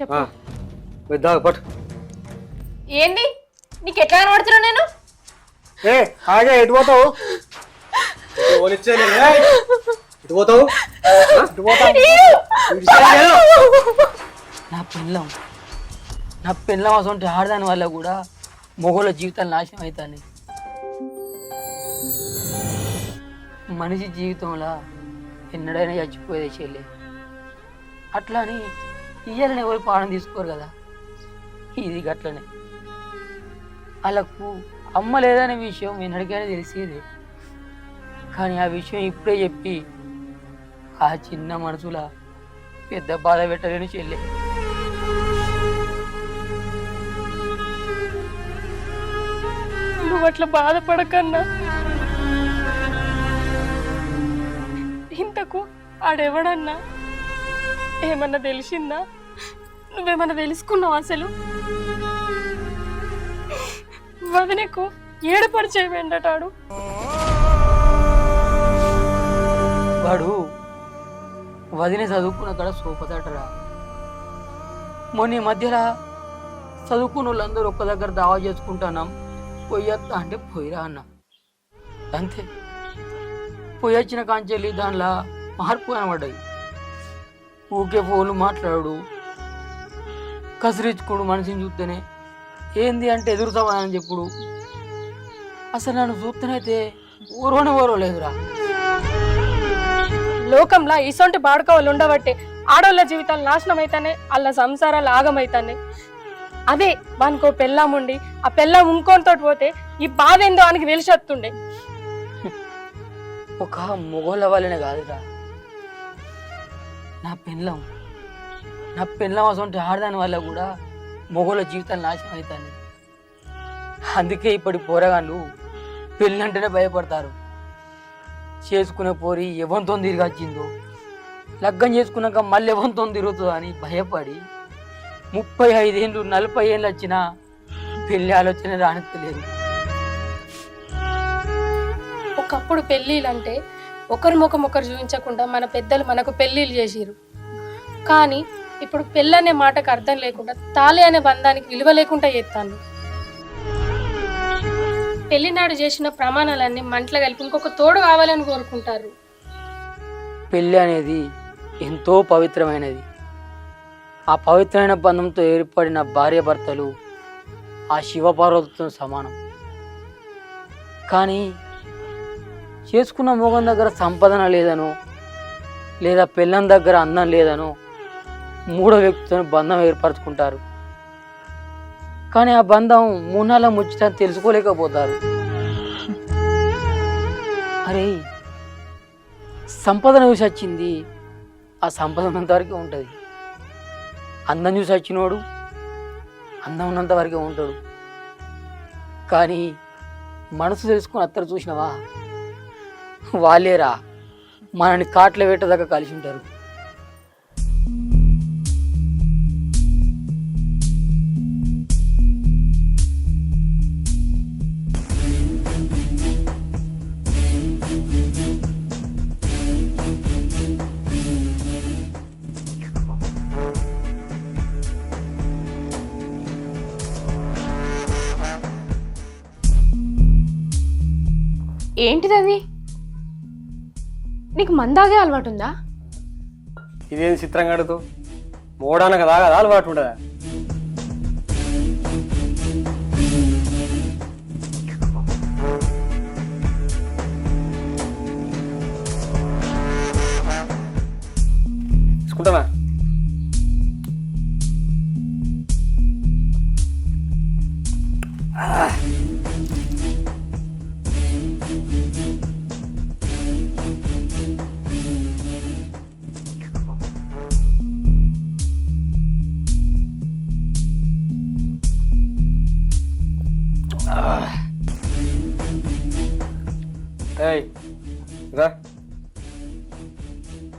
చెప్పు. పట్టు. ఏంది? నీకు ఎట్లా కనబడుతున్నా నేను? ఏ ఆగే ఎటు పోతావు? ఇటు పోతావు? ఇటు పోతావు? నా పిల్లం. నా పిల్లం అసలు ఆడదాని వల్ల కూడా మొగోళ్ళ జీవితాలు నాశనం అవుతాయి మనిషి జీవితంలో ఎన్నడైనా చచ్చిపోయేది చెల్లి. అట్లా అని తీయాలని ఎవరు పాడం తీసుకోరు కదా. ఇది గట్లనే. వాళ్ళకు అమ్మ లేదనే విషయం ఎన్నడికైనా తెలిసేది. కానీ ఆ విషయం ఇప్పుడే చెప్పి ఆ చిన్న మనసుల పెద్ద బాధ పెట్టలేని చెల్లె. నువ్వు అట్లా బాధపడకన్నా. ఇంతకు ఆడెవడన్నా? ఏమన్నా తెలిసిందా? నువ్వేమైనా తెలుసుకున్నావు అసలు? వదనకు ఏడుపడి చేయమండటాడు వాడు వదిన చదువుకున్న కాడ సోపదటరా. మొన్న ఈ మధ్యలో చదువుకున్న వాళ్ళందరూ ఒక్క దగ్గర దావా చేసుకుంటున్నాం పోయొత్తా అంటే పోయిరా అన్న. అంతే. పోయొచ్చిన కాంచెల్లి దానిలో మార్పు కనబడ్డది. ఊకే ఫోన్లు మాట్లాడు కసిరించుకోడు మనిషిని చూస్తేనే ఏంది అంటే ఎదురు సమాధానం చెప్పుడు. అసలు నన్ను చూస్తేనైతే ఊరోనే ఊరో లేదురా లోకంలో ఇసొంటి బాడుకోవాళ్ళు ఉండబట్టే ఆడోళ్ళ జీవితాలు నాశనం అయితానే వాళ్ళ సంసారాలు ఆగమైతానే. అదే వానికో పెళ్ళాం ఉండి ఆ పెళ్ళాం ఇంకోనితో పోతే ఈ బాధ ఏందో ఆయనకి తెలిసొస్తుండే ఒక మొగోళ్ళ వల్లనే కాదురా. నా పెళ్ళం. నా పెళ్ళం అసలు ఆడదాని వల్ల కూడా మొగోళ్ళ జీవితాలు నాశనం అవుతాను అందుకే ఇప్పటి పోరగాళ్ళు పెళ్ళంటేనే భయపడతారు. చేసుకునే పోరి ఎవరితో తిరిగొచ్చిందో లగ్గం చేసుకున్నాక మళ్ళీ ఎవరితో తిరుగుతుందో అని భయపడి ముప్పై ఐదేళ్ళు నలభై ఏళ్ళు వచ్చినా పెళ్ళి ఆలోచన రానిస్తలేదు ఒకప్పుడు పెళ్ళిళ్ళంటే ఒకరి ముఖం ఒకరు చూపించకుండా మన పెద్దలు మనకు పెళ్ళిళ్ళు చేసిరు కానీ ఇప్పుడు పెళ్ళనే మాటకు అర్థం లేకుండా తాళి అనే బంధానికి విలువ లేకుండా చేస్తాను. పెళ్ళినాడు చేసిన ప్రమాణాలన్నీ మంటలు కలిపి ఇంకొక తోడు కావాలని కోరుకుంటారు. పెళ్ళి అనేది ఎంతో పవిత్రమైనది. ఆ పవిత్రమైన బంధంతో ఏర్పడిన భార్యాభర్తలు ఆ శివపార్వతులతో సమానం. కానీ చేసుకున్న మొగం దగ్గర సంపాదన లేదనో లేదా పెళ్ళం దగ్గర అందం లేదనో మూడో వ్యక్తితో బంధం ఏర్పరచుకుంటారు. కానీ ఆ బంధం మూనాల ముచ్చట తెలుసుకోలేకపోతారు. అరే సంపదను చూసి వచ్చింది ఆ సంపద ఉన్నంత వరకే ఉంటుంది. అందం చూసి వచ్చినోడు అందం ఉన్నంత వరకే ఉంటాడు. కానీ మనసు తెలుసుకుని అత్తరు చూసినవా? వాళ్ళేరా మనని కాట్ల పెట్టదాకా కలిసి ఉంటారు. ఏంటిదది నీకు మందాగే అలవాటు ఉందా ఇదేం చిత్రం కడుతూ? మోడానికి దాగా కదా అలవాటు ఉండదా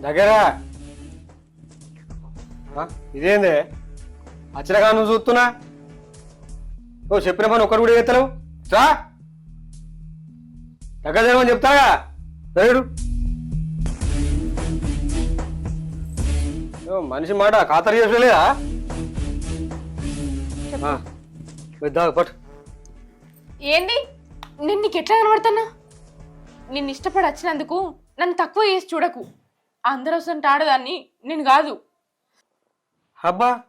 దగ్గరా. ఆ, ఇదేంది? అచ్చరగా నువ్వు చూస్తున్నా? ఓ చెప్పిన పని ఒక్కరు కూడా చేస్తలేవు? రా. దగ్గర జరగమని చెప్తాగా రైడు. మనిషి మాట ఖాతరు చేసలేదా ఏంది? నేను నీకు ఎట్లా కనబడుతున్నా? నిన్ను ఇష్టపడి వచ్చినందుకు నన్ను తక్కువ చేసి చూడకు. అందరూ ఆడదాన్ని నేను కాదు. అబ్బా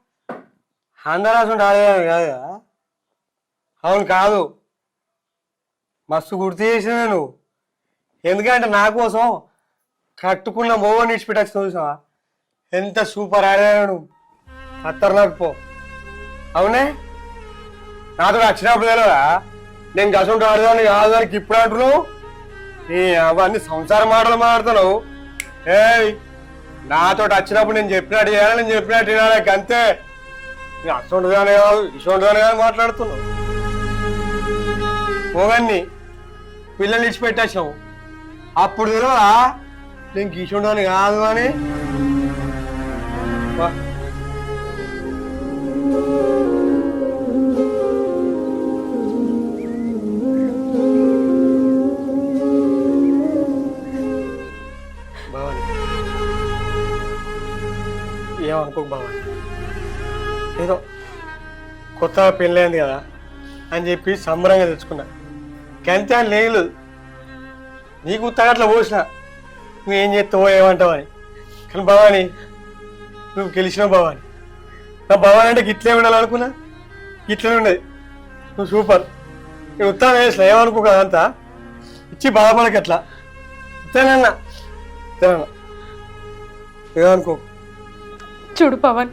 అందరాసు ఆడేదాన్ని కాదు? అవును కాదు. మస్తు గుర్తు చేసిన నువ్వు. ఎందుకంటే నా కోసం కట్టుకున్న మోవ నిడిచిపెట్టచ్చు చూసావా? ఎంత సూపర్ ఆడేదాను నువ్వు. ఖతర్నాక్ పో. అవునే? నాతో వచ్చినప్పుడు తెలియదా? నేను గసంటూ ఆడదాన్ని కాదు దానికి ఇప్పుడు అంటున్నావు? నీ అవన్నీ సంసారం మాటలు మాట్లాడుతున్నావు. ఏయ్ నాతో వచ్చినప్పుడు నేను చెప్పినట్టు చేయాలి నేను చెప్పినట్టు వినాలి అంతే. నేను అసొంటిదానే కాదు ఇసొంటిదానే కాదు మాట్లాడుతున్నావు. పోగన్ని పిల్లల్ని ఇచ్చిపెట్టేసావు అప్పుడు తెలియదా నేను గీసుండని కాదు అని. ఏమనుకోకు భవాని ఏదో కొత్తగా పెళ్ళైంది కదా అని చెప్పి సంబరంగా తెచ్చుకున్నా. కంతే అని లేదు నీకు తగట్ల పోసిన. నువ్వేం చేస్తావో ఏమంటావు అని కానీ భవాని నువ్వు గెలిచినావు భవాని. నా భవాని అంటే గిట్లే ఉండాలనుకున్నా? ఇట్లనే ఉండేది నువ్వు సూపర్. నేను ఉత్తానం వేసిన ఏమనుకో అంతా? ఇచ్చి బాధపడకట్లా ఉత్తానన్నా ఉత్తానన్నా ఏమనుకోకు? చూడు పవన్.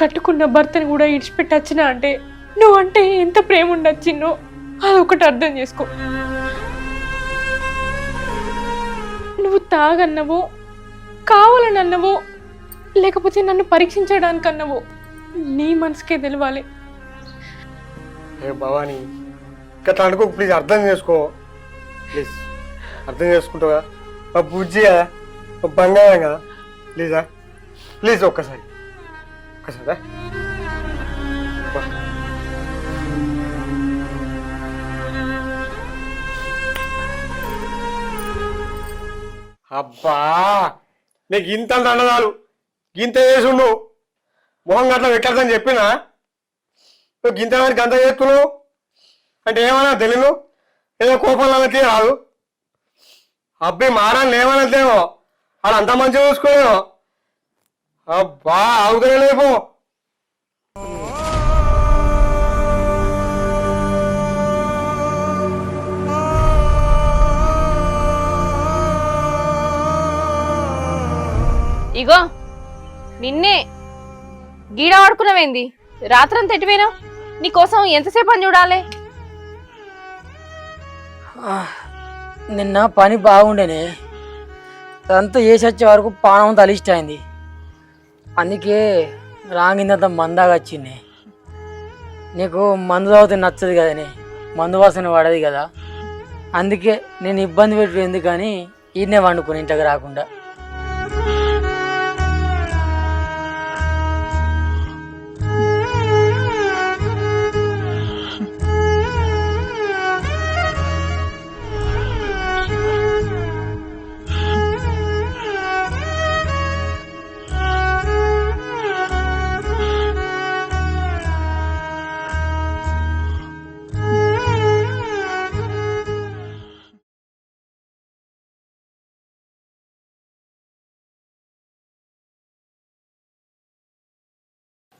కట్టుకున్న భర్తని కూడా ఇడిచిపెట్టచ్చిన అంటే నువ్వు అంటే ఎంత ప్రేమ ఉండొచ్చిన్నో అదొకటి అర్థం చేసుకో. నువ్వు తాగన్నవో కావాలని అన్నవో లేకపోతే నన్ను పరీక్షించడానికి అన్నవో నీ మనసుకే తెలవాలి. ఏ భవాని ఇట్లా అనుకో ప్లీజ్ అర్థం చేసుకో. ప్లీజ్ అర్థం చేసుకుంటావా? మా బుజ్జి కదా మా బంగారం ప్లీజా? ప్లీజ్ ఒక్కసారి. ఒక్కసారి అబ్బా నీకు ఇంత దండదాలు గింత చేసుండు. మొహం గట్ల పెట్టద్దని చెప్పినా? నువ్వు గింత వారికి గంత చేస్తున్నావు? అంటే ఏమన్నా తెలియదు? ఏదో కోపంలో అన్నది రాదు? అబ్బాయి మారాలని ఏమనట్లేమో వాళ్ళు అంత మంచిగా చూసుకోలేమో? అబ్బా లేపు. ఇగో నిన్నే గీడ వాడుకున్నావేంది? రాత్రంతా ఎటుపోయినావు నీకోసం ఎంతసేపు అని చూడాలి? నిన్న పని బాగుండేనే. అదంతా చేసి వచ్చే వరకు పానం తలిష్టమైంది. అందుకే రాంగిందంత మందాగా వచ్చింది. నీకు మందు తాగితే నచ్చదు కదనే మందు వాసన పడదు కదా. అందుకే నేను ఇబ్బంది పెట్టు ఎందుకని ఈయనే వండుకుని ఇంటికి రాకుండా.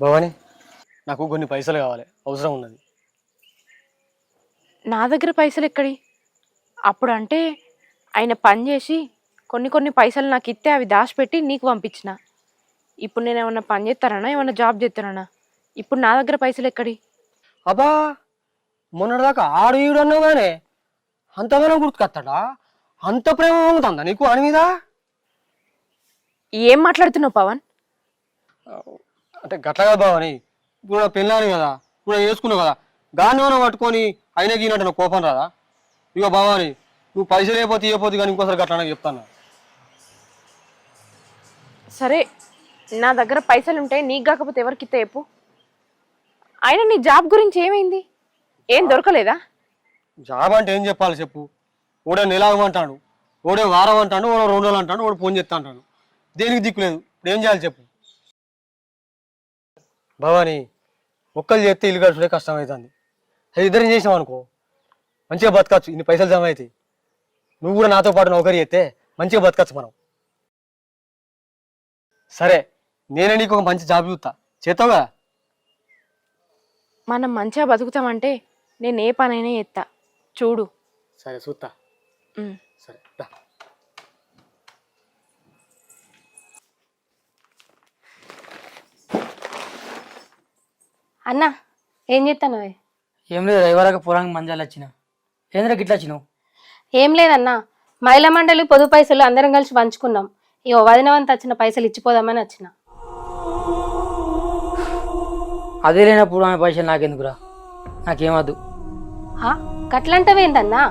భవాని నాకు కొన్ని పైసలు కావాలి. అవసరం ఉన్నది. నా దగ్గర పైసలు ఎక్కడి? అప్పుడు అంటే ఆయన పని చేసి కొన్ని కొన్ని పైసలు నాకు ఇస్తే అవి దాచిపెట్టి నీకు పంపించిన. ఇప్పుడు నేను ఏమన్నా పని చేస్తానా ఏమన్నా జాబ్ చేస్తానా ఇప్పుడు నా దగ్గర పైసలు ఎక్కడి? అబ్బా మొన్నటిదాకా ఆడు ఈడు అన్నావు కానీ అంతగానో గుర్తుకొస్తాడా? అంత ప్రేమ పొంగుతుందా నీకు అని మీద? ఏం మాట్లాడుతున్నావు పవన్? అంటే గట్లగా బావని. ఇప్పుడు నా పెళ్ళాని కదా ఇప్పుడు నేను వేసుకున్నావు కదా గాని ఏమైనా పట్టుకొని అయినా గీనట్టు నాకు కోపం రాదా? ఇగో బావాని నువ్వు పైసలు అయిపోతే ఇవ్వపోతే కానీ ఇంకోసారి గట్లా చెప్తాను సరే నా దగ్గర పైసలు ఉంటాయి నీకు కాకపోతే ఎవరికి ఇస్తే చెప్పు. అయినా నీ జాబ్ గురించి ఏమైంది? ఏం దొరకలేదా? జాబ్ అంటే ఏం చెప్పాలి చెప్పు. ఓడే నెల అంటాడు ఓడే వారం అంటాడు ఓడో రెండు రోజులు అంటాడు ఓడు ఫోన్ చేస్తా అంటాడు. దేనికి దిక్కులేదు ఇప్పుడు ఏం చేయాలి చెప్పు. భవాని ఒక్కరు చేస్తే ఇల్లు గడుపుడే కష్టం అవుతుంది అది ఇద్దరం చేసినావు అనుకో. మంచిగా బతకచ్చు ఇన్ని పైసలు జమ అవుతాయి నువ్వు కూడా నాతో పాటు నౌకరీ చేస్తే మంచిగా బతకచ్చు మనం. సరే నేనే నీకు ఒక మంచి జాబ్ చూస్తా చేస్తావుగా మనం మంచిగా బతుకుతామంటే నేను ఏ పనైనా చేస్తా చూడు. సరే చూస్తా. సరే అన్న ఏం చేస్తాను ఏం లేదు రైవరాక పొలానికి మంజాలు వచ్చిన. ఏంద్రా గిట్లా వచ్చినావు? ఏం లేదన్నా మహిళా మండలి పొదుపు పైసలు అందరం కలిసి పంచుకున్నాం. ఇక వదినవంత వచ్చిన పైసలు ఇచ్చిపోదామని వచ్చిన. అదే లేనప్పుడు ఆమె పైసలు నాకెందుకురా? నాకేమద్దు. ఆ, గట్లంటవేందన్నా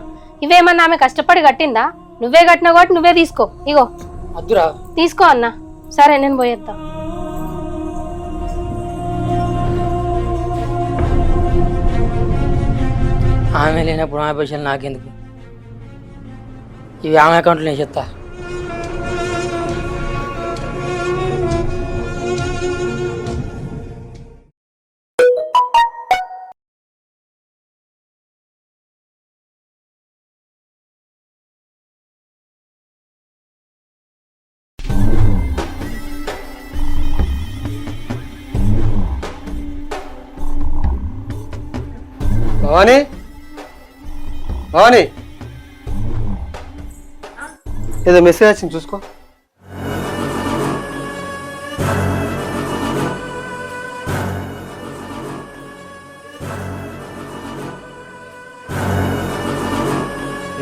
ఇవేమన్నా ఆమె కష్టపడి కట్టిందా? నువ్వే కట్టినా కాబట్టి నువ్వే తీసుకో. ఇగో అద్దురా. తీసుకో అన్నా. సరే నేను పోయేద్దా ఆమె లేనప్పుడు ఆమె పైసలు నాకెందుకు? ఇవి ఆమె అకౌంట్లో నేను చెప్తా. భవానీ? భవానీ. ఏదో మెసేజ్ వచ్చింది చూసుకో.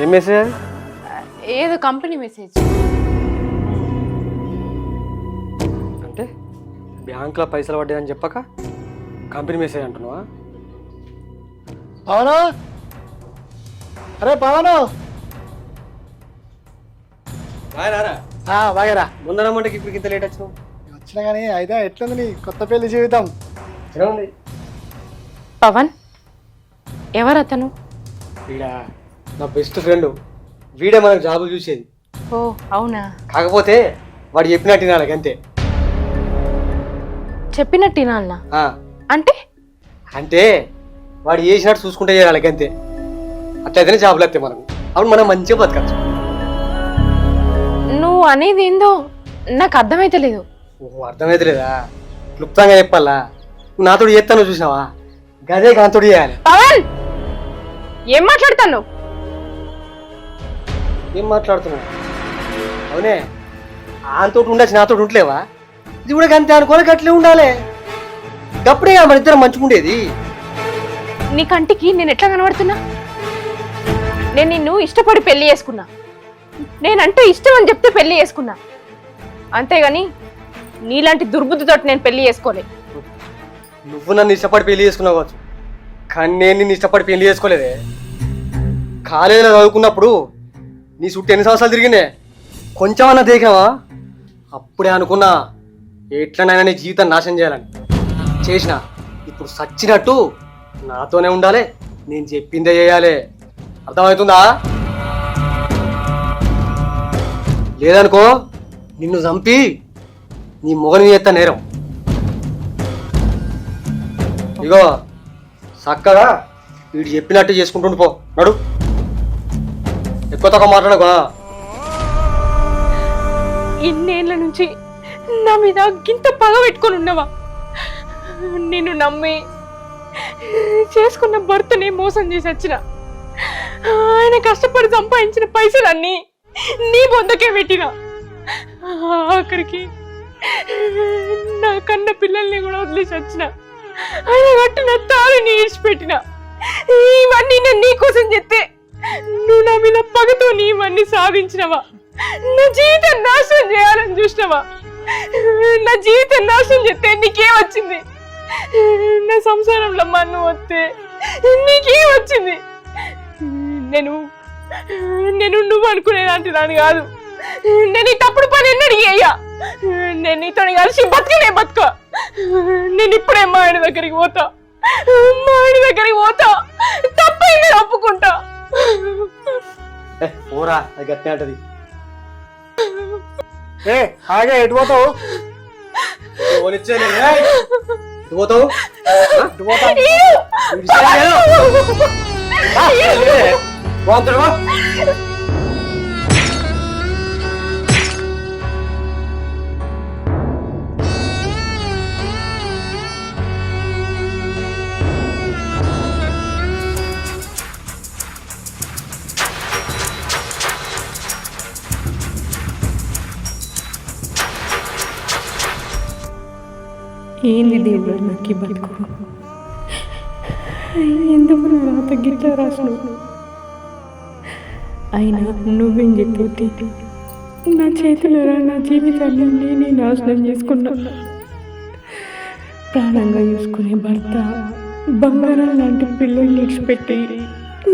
ఏం మెసేజ్ అది? ఏదో కంపెనీ మెసేజ్ అంటే బ్యాంకులో పైసలు పడ్డాయని చెప్పక కంపెనీ మెసేజ్ అంటున్నావా? పవను అరే పవను! ఆ, బాగారా. ముందరమ్మంటే ఇప్పుడు ఇంత లేట్ వచ్చినావు? వచ్చినా కానీ అయితే ఎట్లుంది నీ కొత్త పెళ్ళి జీవితం? ఎలా ఉంది? పవన్ ఎవరు అతను వీడా నా బెస్ట్ ఫ్రెండ్ వీడే మనకు జాబులు చూసేది. ఓ అవునా? కాకపోతే వాడు చెప్పినట్టు వినాలి అంతే. చెప్పినట్టు వినాలనా? ఆ, అంటే? అంటే వాడు చేసినట్టు చూసుకుంటే చేయాలి అంతే. అట్లయితేనే జాబులు వస్తాయి మనకు. అప్పుడు మనం మంచిగా బతకచ్చు. నువ్వు అనేది ఏందో నాకు అర్థమైతలేదు ఓహో అర్థమైతలేదా క్లుప్తంగా చెప్పాలా? నువ్వు నాతో చేస్తాను చూసినావా? గదే కాంతోడు చేయాలి. పవన్! ఏం మాట్లాడతాను ఏం మాట్లాడుతున్నావు? అవునే ఆంతో ఉండొచ్చు నాతో ఉండలేవా? ఇది కూడా అంతే అనుకోవాలి అట్లే ఉండాలి. గప్పుడే మన ఇద్దరం మంచిగా ఉండేది నీ కంటికి నేను ఎట్లా కనబడుతున్నా? నేను నిన్ను ఇష్టపడి పెళ్ళి చేసుకున్నా. నేనంటే ఇష్టం అని చెప్తే పెళ్ళి చేసుకున్నా. అంతేగాని నీలాంటి దుర్బుద్ధితో నేను పెళ్ళి చేసుకోలే. నువ్వు నన్ను ఇష్టపడి పెళ్ళి చేసుకున్నావు కావచ్చు. కానీ నేను నిన్ను ఇష్టపడి పెళ్ళి చేసుకోలేదే. కాలేజీలో చదువుకున్నప్పుడు నీ చుట్టూ ఎన్ని సంవత్సరాలు తిరిగినే కొంచెమన్నా దేకావా అప్పుడే అనుకున్నా ఎట్లనైనా నీ జీవితం నాశనం చేయాలని. చేసిన ఇప్పుడు సచ్చినట్టు నాతోనే ఉండాలి. నేను చెప్పిందే చేయాలి. అర్థమవుతుందా? లేదనుకో నిన్ను చంపి నీ మొగని ఎత్త నేరం. ఇగో చక్కగా వీడు చెప్పినట్టు చేసుకుంటుండు పో. నడు. ఎక్కువ తక్కువ మాట్లాడకు ఇన్నేళ్ళ నుంచి నా మీద గింత పగ పెట్టుకొని ఉన్నావా? నిన్ను నమ్మి చేసుకున్న భర్తనే మోసం చేసి వచ్చిన. ఆయన కష్టపడి సంపాదించిన పైసలన్నీ నీ బొందకే పెట్టిన. అక్కడికి నా కన్న పిల్లల్ని కూడా వదిలేసి వచ్చిన. ఆయన కట్టిన తాళిని ఈడ్చిపెట్టిన ఇవన్నీ నేను నీకోసం చెప్తే నువ్వు నా మీద పగతో నీ ఇవన్నీ సాధించినవా? నా జీవితం నాశనం చేయాలని చూసినవా? నా జీవితం నాశనం చేస్తే నీకేమొచ్చింది? నా సంసారంలో మన్ను వస్తే నీకేమొచ్చింది? నేను నేను నువ్వు అనుకునేదాంటి దాన్ని కాదు. నేను ఈ తప్పుడు పని ఎన్నడూ అయ్యా నేను నీతో కలిసి బతకలే బతుక. నేను ఇప్పుడే మా ఆయన దగ్గరికి పోతా. మా ఆయన దగ్గరికి పోతా. తప్పైంది ఒప్పుకుంటా. పోరా అది గట్టే అంటది. ఏ ఆగే ఎటు పోతావు? ఎటు పోతావు? ఇటు పోతాం పోతాడు ఏంది దేవుడు నాకు ఈ బతుకు? ఎందుకు నా తగ్గిట్లా గిట్లా అయినా నువ్వేం చెప్పి నా చేతిలో రా నా జీవితాన్ని నేనే నాశనం చేసుకున్నా. ప్రాణంగా చూసుకునే భర్త బంగారం లాంటి పిల్లల్ని విడిచిపెట్టి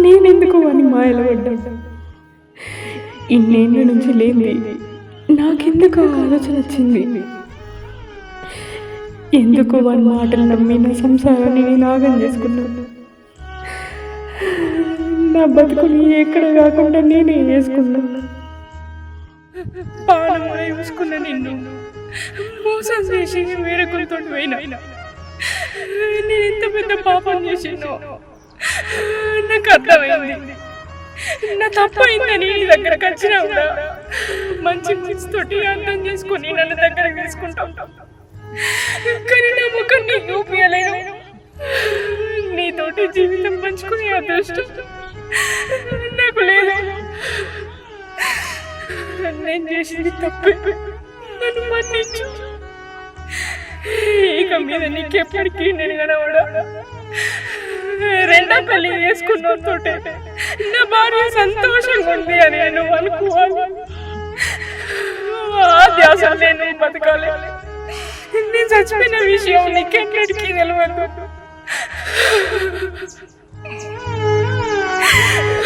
నేనెందుకు అని మాయలు పడ్డా ఇన్నేళ్ళ నుంచి లేని నాకెందుకు ఆలోచన వచ్చింది? ఎందుకు వారి మాటలు నమ్మి నా సంసారాన్ని నేను ఆగం చేసుకున్నాను నా బతుకుని ఎక్కడ కాకుండా నేనే వేసుకున్నా పాలమై చూసుకున్న నిన్ను మోసం చేసి వేరొకరితో పోయినా. నేను ఎంత పెద్ద పాపం చేసాను నాకు అర్థమైంది. నా తప్పైందని నీ దగ్గరకు వచ్చినా మంచి మంచితోటి అర్థం చేసుకొని నన్ను దగ్గర తీసుకుంటాం కానీ నా ముఖం నీకు చూపించలేను నీతోటి జీవితం పంచుకునే అదృష్టం నాకు లేదు. నేను చేసింది తప్పే. నన్ను మన్నించు. ఇక మీద నీకెప్పటికీ నేను కనవడా రెండో పెళ్ళి చేసుకున్నతోటే నా భార్య సంతోషంగా ఉంది అని నువ్వు అనుకోవాలి. ఆ ధ్యాస నేను బతకాలి. నేను చచ్చిపోయిన విషయం నీకెక్కడికి తెలియదు